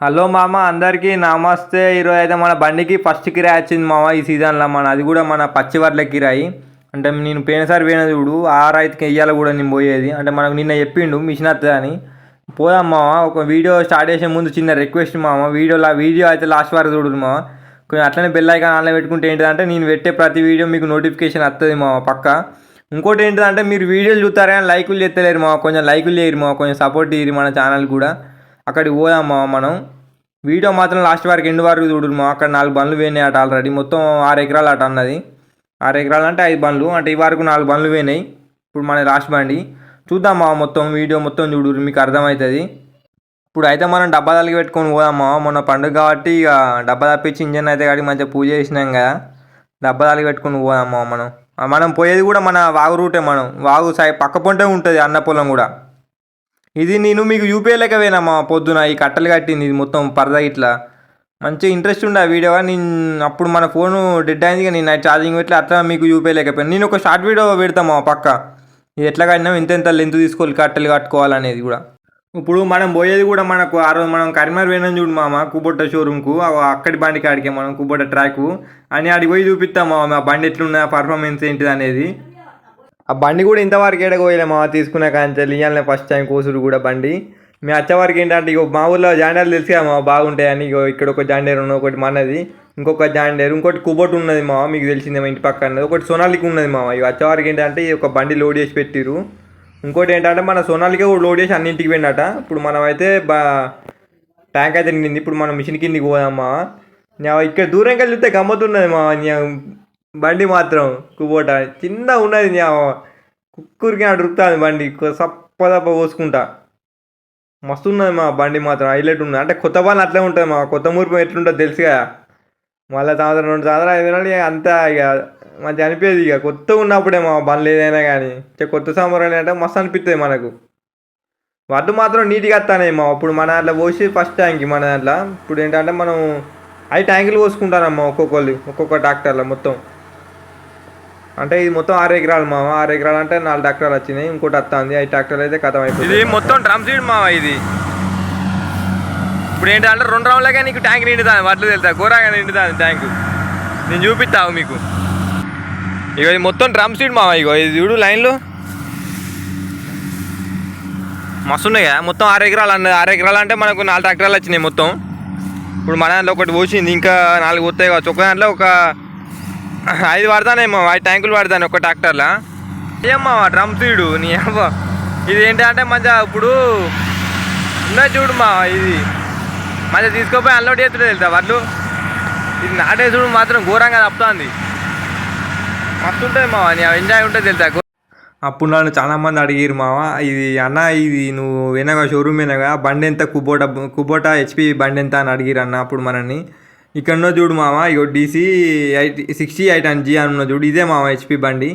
Hello మామ అందరికీ నమస్తే. ఈరోజు అయితే మన బండికి ఫస్ట్ కిరాయి వచ్చింది మామ ఈ సీజన్లో మన అది కూడా మన పచ్చివర్ల కిరాయి. అంటే నేను పోయినసారి పోయిన చూడు ఆ రైతుకి వెయ్యాలి కూడా నేను పోయేది. అంటే మనకు నిన్న చెప్పిండు మిషన్ వస్తుంది అని. పోదాం మామ ఒక వీడియో స్టార్ట్ చేసే ముందు చిన్న రిక్వెస్ట్ మామ. వీడియోలో వీడియో అయితే లాస్ట్ వరకు చూడు మామ. కొంచెం అట్లనే బెల్ ఐకాన్ ఆన్లో పెట్టుకుంటే ఏంటంటే నేను పెట్టే ప్రతి వీడియో మీకు నోటిఫికేషన్ వస్తుంది మామ పక్క. ఇంకోటి ఏంటంటే మీరు వీడియోలు చూస్తారని లైకులు చేస్తలేరు మా కొంచెం లైకులు చేయరు మా కొంచెం సపోర్ట్ చేయరు మన ఛానల్ కూడా. అక్కడికి పోదామా మనం. వీడియో మాత్రం లాస్ట్ వరకు ఎండు వరకు చూడుమా అక్కడ నాలుగు బండ్లు పోయినాయి అట ఆల్రెడీ మొత్తం ఆరు ఎకరాలు అట అన్నది. ఆరు ఎకరాలు అంటే ఐదు బండ్లు. అంటే ఈ వరకు నాలుగు బండ్లు పోయినాయి. ఇప్పుడు మన లాస్ట్ బండి. చూద్దామా మొత్తం వీడియో మొత్తం చూడు మీకు అర్థమవుతుంది. ఇప్పుడు అయితే మనం డబ్బా తలిగి పెట్టుకొని పోదామా మొన్న పండుగ కాబట్టి ఇక డబ్బా తప్పించి ఇంజన్ అయితే కాడికి మంచిగా పూజ చేసినాం కదా. డబ్బా తలిగి పెట్టుకొని పోదామా మనం. మనం పోయేది కూడా మన వాగు రూటే మనం. వాగు సై పక్క పొంటే ఉంటుంది అన్న పొలం కూడా. ఇది నేను మీకు యూపీఐ లెక్క పోయినామా పొద్దున ఈ కట్టలు కట్టింది ఇది మొత్తం పరదా ఇట్లా. మంచి ఇంట్రెస్ట్ ఉండే ఆ వీడియో నేను అప్పుడు మన ఫోన్ డెడ్ అయింది కానీ నైట్ ఛార్జింగ్ పెట్టి అట్లా మీకు యూపీఐ లేకపోయాను నేను ఒక షార్ట్ వీడియో పెడతామా పక్క. ఇది ఎట్లా కట్టినాం ఇంత ఎంత లెంత్ తీసుకోవాలి కట్టెలు కట్టుకోవాలనేది కూడా. ఇప్పుడు మనం పోయేది కూడా మనకు ఆ రోజు మనం కరీంనగర్ పోయినాం చూడు మామ కుబొట్ట షోరూమ్కు అక్కడి బండి కాడికే మనం కుబొట్ట ట్రాక్ అని ఆడికి పోయి చూపిస్తాం మామ ఆ బండి ఎట్లున్నా పర్ఫార్మెన్స్ ఏంటిది అనేది. ఆ బండి కూడా ఇంతవరకు ఏడకు పోయలే మామ తీసుకునే కానీ ఇయ్యాలనే ఫస్ట్ టైం కోసుడు కూడా బండి. మేము అత్తవారికి ఏంటంటే ఇగో మా ఊళ్ళో జాండేలు తెలుసు కదా మా బాగుంటాయని ఇగో ఇక్కడ ఒక జాండేరు ఉన్నది ఒకటి మనది ఇంకొక జాండేరు ఇంకోటి కుబొట్ ఉన్నది మా మీకు తెలిసిందే మా ఇంటి పక్కన ఒకటి సోనాలికి ఉన్నది మామ ఇక అత్తవారికి ఏంటంటే ఈ ఒక బండి లోడ్ చేసి పెట్టిరు ఇంకోటి ఏంటంటే మన సోనాలికే కూడా లోడ్ చేసి అన్నింటికి వెళ్ళినట ఇప్పుడు మనం అయితే బా ట్యాంక్ అయితే నిండింది. ఇప్పుడు మనం మిషన్ కిందికి పోదామా ఇక్కడ దూరం కలిసి గమ్మతున్నది మా బండి మాత్రం కుబోట చిన్న ఉన్నది న్యా కుక్కూరికి అడుగుతుంది బండి. సప్ప దప్ప పోసుకుంటా. మస్తు ఉన్నది మా బండి మాత్రం. హైలైట్ ఉన్నది. అంటే కొత్త బండి అట్లే ఉంటుంది మా. కొత్త మురిపం ఎట్లుంటుందో తెలుసు కదా. మళ్ళీ సంవత్సరం రెండు సంవత్సరాలు ఐదు ఇక అంతా ఇక మంచిగా అనిపించేది ఇక. కొత్తగా ఉన్నప్పుడే మా బండ్లు ఏదైనా కానీ. కొత్త సంబరాలు అంటే మస్తు అనిపిస్తుంది మనకు. వడ్లు మాత్రం నీట్గా వస్తాయి మా. ఇప్పుడు మన దాంట్లో పోసి ఫస్ట్ ట్యాంక్ మన దాంట్లో. ఇప్పుడు ఏంటంటే మనం ఐదు ట్యాంకులు పోసుకుంటానమ్మా ఒక్కొక్కరు ఒక్కొక్క ట్రాక్టర్లో మొత్తం. అంటే ఇది మొత్తం ఆరు ఎకరాలు మామ. ఆరు ఎకరాలు అంటే నాలుగు ట్రాక్టర్లు వచ్చినాయి. ఇంకోటి వస్తుంది ఐదు ట్రాక్టర్లు అయితే కథం అయిపోయింది ఇది మొత్తం డ్రమ్ సీడ్ మామ ఇది. ఇప్పుడు ఏంటంటే రెండు రౌండ్లకే నీకు ట్యాంక్ నిండుతుంది. వడ్లు తెలుసా? ఘోరంగా నిండుతుంది ట్యాంక్. నేను చూపిస్తావు మీకు. ఇగో ఇది మొత్తం డ్రమ్ సీడ్ మామ ఇగో. ఇది చూడు లైన్లో. మస్తు ఉన్నాయి కదా. మొత్తం ఆరు ఎకరాలు అన్న ఆరు ఎకరాలు అంటే మనకు నాలుగు ట్రాక్టర్లు వచ్చినాయి మొత్తం. ఇప్పుడు మన దాంట్లో ఒకటి పోసింది. ఇంకా నాలుగు వస్తాయి కావచ్చు. ఒక దాంట్లో ఒక ఐదు పడతానేమో ఐదు ట్యాంకులు పడతాను ఒక ట్రాక్టర్లా? ఏమ్మా డ్రమ్ సీడు నీ అమ్మ ఇది ఏంటంటే మంచిగా ఇప్పుడు ఉన్నది చూడు మా ఇది. మంచిగా తీసుకోపోయి అన్లోడ్ చేస్తుండే తెలుసా వాళ్ళు ఇది నాటే చూడు మాత్రం ఘోరంగా తప్పుతుంది. మస్తు ఉంటుంది నీ ఎంజాయ్ ఉంటుంది తెలుసా? అప్పుడు నన్ను చాలా మంది అడిగిరు మావ ఇది అన్న ఇది నువ్వు వినగా షోరూమ్ వినగా బండి ఎంత కుబోటా కుబోటా హెచ్పి బండి ఎంత అని అడిగిరు అన్న అప్పుడు మనల్ని. ఇక్కడ చూడు మామ ఇగో డీసీ ఎయిట్ సిక్స్టీ ఎయిట్ అని జీ అని చూడు. ఇదే మామ హెచ్పి బండి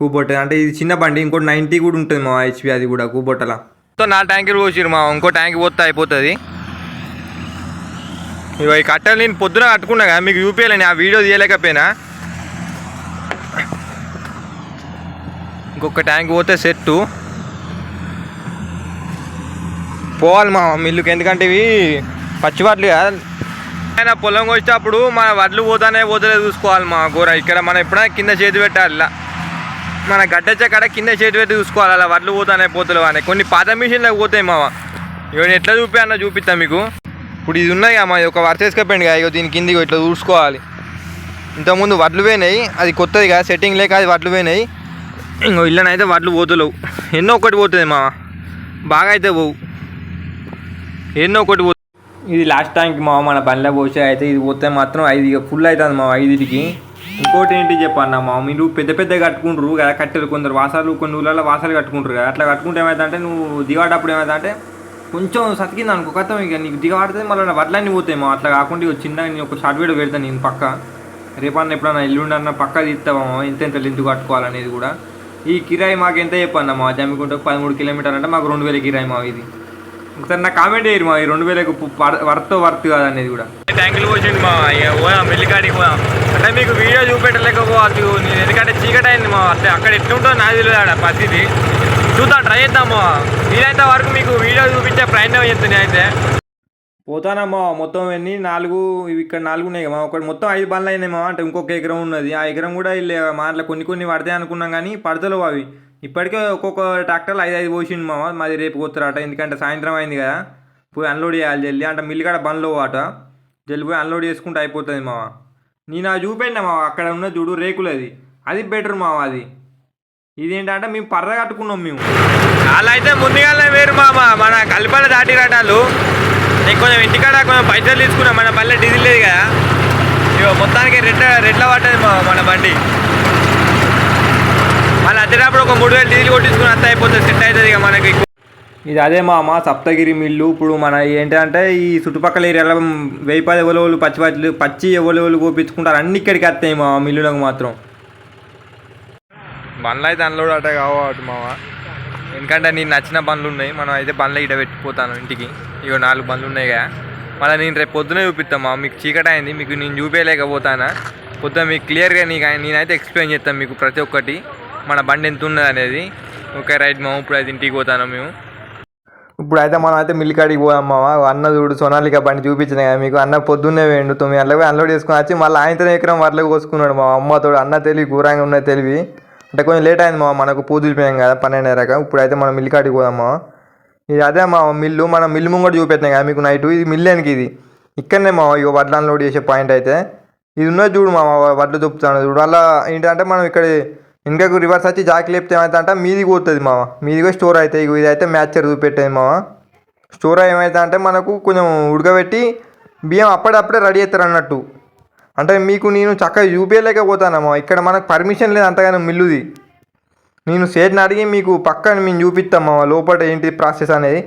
కూబోట అంటే ఇది చిన్న బండి ఇంకోటి నైంటీ కూడా ఉంటుంది మామ హెచ్పి అది కూడా కూబొట్టల సో నా ట్యాంకులు పోసిరు మామ ఇంకో ట్యాంక్ పోతే అయిపోతుంది. ఇగో ఈ నేను పొద్దున కట్టుకున్నా కదా మీకు చూపించలేని ఆ వీడియో తీయలేకపోయినా. ఇంకొక ట్యాంక్ పోతే సెట్టు. పోవాలి మా మిల్లుకి ఎందుకంటే ఇవి పచ్చివాట్లు కదా ఆయన పొలం వచ్చేటప్పుడు మన వడ్లు పోతానే పోతలే చూసుకోవాలి మా కూర. ఇక్కడ మనం ఎప్పుడైనా కింద చేతి పెట్టాలి. ఇలా మన గడ్డచ్చే కాడ కింద చేతి పెట్టి చూసుకోవాలి. అలా వడ్లు పోతానే పోతలేవు అని. కొన్ని పాత మిషన్లకు పోతాయి మామ ఇవన్నీ ఎట్లా చూపి అన్న చూపిస్తా మీకు. ఇప్పుడు ఇది ఉన్నాయి అమ్మా ఒక వరుస వేసుకపోయింది కదా. ఇగో దీని కిందికి ఇట్లా చూసుకోవాలి. ఇంతకుముందు వడ్లు పోయినాయి. అది కొత్తది కదా సెట్టింగ్ లేక అది వడ్లు పోయినాయి. ఇంకో ఇళ్ళనైతే వడ్లు పోతలేవు. ఎన్నో ఒకటి పోతుంది మా బాగా అయితే పోవు. ఎన్నో ఒకటి పో ఇది లాస్ట్ టైంకి మా మన బండ్లో పోసే అయితే ఇది పోతే మాత్రం ఐదు ఇక ఫుల్ అవుతుంది మా ఐదుకి ఇంకోటి ఏంటి చెప్పన్న మా మీరు పెద్ద పెద్ద కట్టుకుంటారు కదా కట్టెలు కొందరు వాసాలు కొన్ని ఊళ్ళలో వాసాలు కట్టుకుంటారు కదా అట్లా కట్టుకుంటే ఏమైందంటే నువ్వు దిగాడప్పుడు ఏమైందంటే కొంచెం సతికింది అనుకో కథం ఇక నీకు దిగబడితే మళ్ళీ వడ్లన్నీ పోతాయి మా అట్లా కాకుండా చిన్న చిన్నగా నేను ఒక షార్ట్ వీడియో పెడతాను నేను పక్క. రేపన్న ఎప్పుడన్నా ఎల్లుండి అన్న పక్క తీస్తామా ఎంత ఎంత లెంత్ కట్టుకోవాలనేది కూడా. ఈ కిరాయి మాకు ఎంత చెప్పన్న మా జమ్మికుంటే పదమూడు కిలోమీటర్లు అంటే మాకు రెండు వేల కిరాయి మా ఇది. ఒకసారి నా కామెంట్ చేయరు మా ఈ రెండు వేలకు వర్త్ వర్త్ కాదు అనేది కూడా ట్యాంకులు పోసింది మా పోయాం మెల్లికాడికి పోయాం అంటే మీకు వీడియో చూపెట్టలేకపోవచ్చు నేను ఎందుకంటే చీకటి అయింది మా అంటే అక్కడ ఎట్లుంటుందో నాకు తెలియదు ఆడ పరిస్థితి. చూద్దాం ట్రై చేద్దాము వీలైతే వరకు మీకు వీడియో చూపించే ప్రయత్నం చేస్తుంది అయితే. పోతానమ్మా మొత్తం ఎన్ని? నాలుగు ఇవి ఇక్కడ నాలుగు ఉన్నాయి మా. ఒకటి మొత్తం ఐదు బండ్లు అయినాయి మా. అంటే ఇంకొక ఎకరం ఉన్నది. ఆ ఎకరం కూడా వీళ్ళు మా. కొన్ని కొన్ని పడతాయి అనుకున్నాం కానీ పడతలేవు అవి. ఇప్పటికే ఒక్కొక్క ట్రాక్టర్లు ఐదు ఐదు పోసిండు మామ. మాది రేపు కొత్తరాట. ఎందుకంటే సాయంత్రం అయింది కదా. పోయి అన్లోడ్ చేయాలి జల్లి అంటే మిల్లి కాడ బండ్లు అట జల్లి పోయి అన్లోడ్ చేసుకుంటే అయిపోతుంది మామ. నేను అది చూపెట్టినా మామ. అక్కడ ఉన్న చూడు రేకులది. అది బెటర్ మామ అది. ఇదేంటంటే మేము పర్ర కట్టుకున్నాం మేము. వాళ్ళు అయితే ముందుగానే వేరు మామ. మన కలిపడ దాటిరాటాలు. నేను కొంచెం ఇంటికాడ కొంచెం పైసలు తీసుకున్నాం. మన పల్లె డీజిల్ లేదు కదా. ఇగో మొత్తానికి రెట్ల రెట్ల పట్టదు మా మన బండి. మళ్ళీ వచ్చేటప్పుడు ఒక మూడు వేలు డీజిల్ కొట్టించుకుని అంత అయిపోతుంది సెట్ అవుతుంది ఇక మనకి ఇది అదే మామ సప్తగిరి మిల్లు. ఇప్పుడు మన ఏంటంటే ఈ చుట్టుపక్కల ఏరియాలో వెయ్యి పది పచ్చి పచ్చి పచ్చి ఎవరు కోపించుకుంటారు. అన్ని ఇక్కడికి వస్తాయి మా మిల్లులకు మాత్రం. బండ్లు అయితే అన్లోడ్ అట కావచ్చు మామ. ఎందుకంటే నేను నచ్చిన బండ్లు ఉన్నాయి. మనం అయితే బండ్లు ఇట పెట్టిపోతాను ఇంటికి. ఇగో నాలుగు బండ్లు ఉన్నాయి కదా. మళ్ళీ నేను రేపు పొద్దునే చూపిస్తాను మామ. మీకు చీకటి అయింది. మీకు నేను చూపించలేకపోతానా పొద్దున మీకు క్లియర్గా నీకు నేనైతే ఎక్స్ప్లెయిన్ చేస్తాను మీకు ప్రతి ఒక్కటి. మన బండి ఎంత ఉన్నది అనేది. ఓకే రైట్ మామ ఇప్పుడు అయితే ఇంటికి పోతాను మేము. ఇప్పుడు అయితే మనం అయితే మిల్లి కాడికి పోదాం మామ. అన్న చూడు సోనాలిక బండి చూపించిన కదా మీకు. అన్న పొద్దున్నే వేయండు తొమ్మిది గంటలకు అన్లోడ్ చేసుకుని వచ్చి మళ్ళీ ఆయనతో ఎకరం వరలకు కోసుకున్నాడు మా అమ్మతో అన్న తెలివి ఘోరంగా ఉన్నది తెలివి. అంటే కొంచెం లేట్ అయింది మా మనకు పూజలు పోయాం కదా పన్నెండున్నరక ఇప్పుడు అయితే మనం మిల్లి కాడికి పోదాం మా ఇది అదే మా మిల్లు. మనం మిల్లు ముంగట చూపెట్టినాం కదా మీకు నైట్. ఇది మిల్లు వెనక ఇది. ఇక్కడనే మా ఇక వడ్లు అన్లోడ్ చేసే పాయింట్ అయితే. ఇది ఉన్నది చూడు మా వడ్లు చూపుతాను చూడు అలా ఏంటంటే మనం ఇక్కడ ఇంకా రివర్స్ వచ్చి జాకి లేపితే ఏమైతే అంటే మీదికి పోతుంది మామ. మీదిగా స్టోర్ అవుతాయి ఇది అయితే మ్యాచ్ చూపెట్టేది మామ. స్టోర్ ఏమవుతుందంటే అంటే మనకు కొంచెం ఉడకబెట్టి బియ్యం అప్పుడప్పుడే రెడీ అవుతారు అన్నట్టు. అంటే మీకు నేను చక్కగా చూపించలేకపోతానమ్మా ఇక్కడ మనకు పర్మిషన్ లేదు అంతగానో మిల్లుది. నేను సేట్ని అడిగి మీకు పక్కన మేము చూపిస్తాం లోపల ఏంటి ప్రాసెస్ అనేది.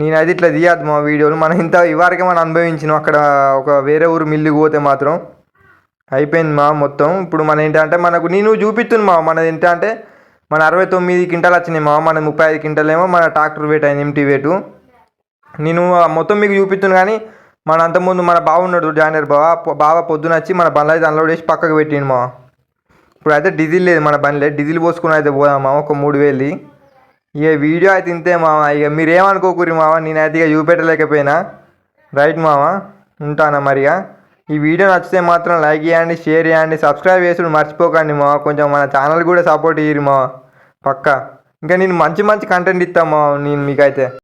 నేనైతే ఇట్లా తీయద్దు మా వీడియోలు. మనం ఇంత ఇవరకే మనం అనుభవించినాం. అక్కడ ఒక వేరే ఊరు మిల్లుకి పోతే మాత్రం. అయిపోయింది మా మొత్తం. ఇప్పుడు మన ఏంటంటే మనకు నేను చూపిస్తుంది మా మనది ఏంటంటే మన అరవై తొమ్మిది క్వింటాలు వచ్చినాయి మా మన ముప్పై ఐదు క్వింటాలేమో మన ట్రాక్టర్ వెయిట్ అయింది ఎంటీ వెయిట్ నేను మొత్తం మీకు చూపిస్తున్నాను కానీ మన అంతకుముందు మన బావ ఉన్నాడు జాయినర్ బావ బావ పొద్దున వచ్చి మన బండ్లు అయితే అన్లోడ్ చేసి పక్కకు పెట్టిండు మా. ఇప్పుడు అయితే డీజిల్ లేదు మన బండ్లే డీజిల్ పోసుకుని అయితే పోదామా ఒక మూడు వేలు ఇక వీడియో అయితే ఇంతే మామ ఇక మీరు మావా మామ నేనైతే ఇక చూపెట్టలేకపోయినా. రైట్ మామ ఉంటానా మరిగా ఈ వీడియో నచ్చితే మాత్రం లైక్ చేయండి షేర్ చేయండి సబ్స్క్రైబ్ చేసుడు మర్చిపోకండి మా కొంచెం మన ఛానల్ కూడా సపోర్ట్ చేయరు మా పక్క. ఇంకా నేను మంచి మంచి కంటెంట్ ఇస్తాను నేను మీకైతే.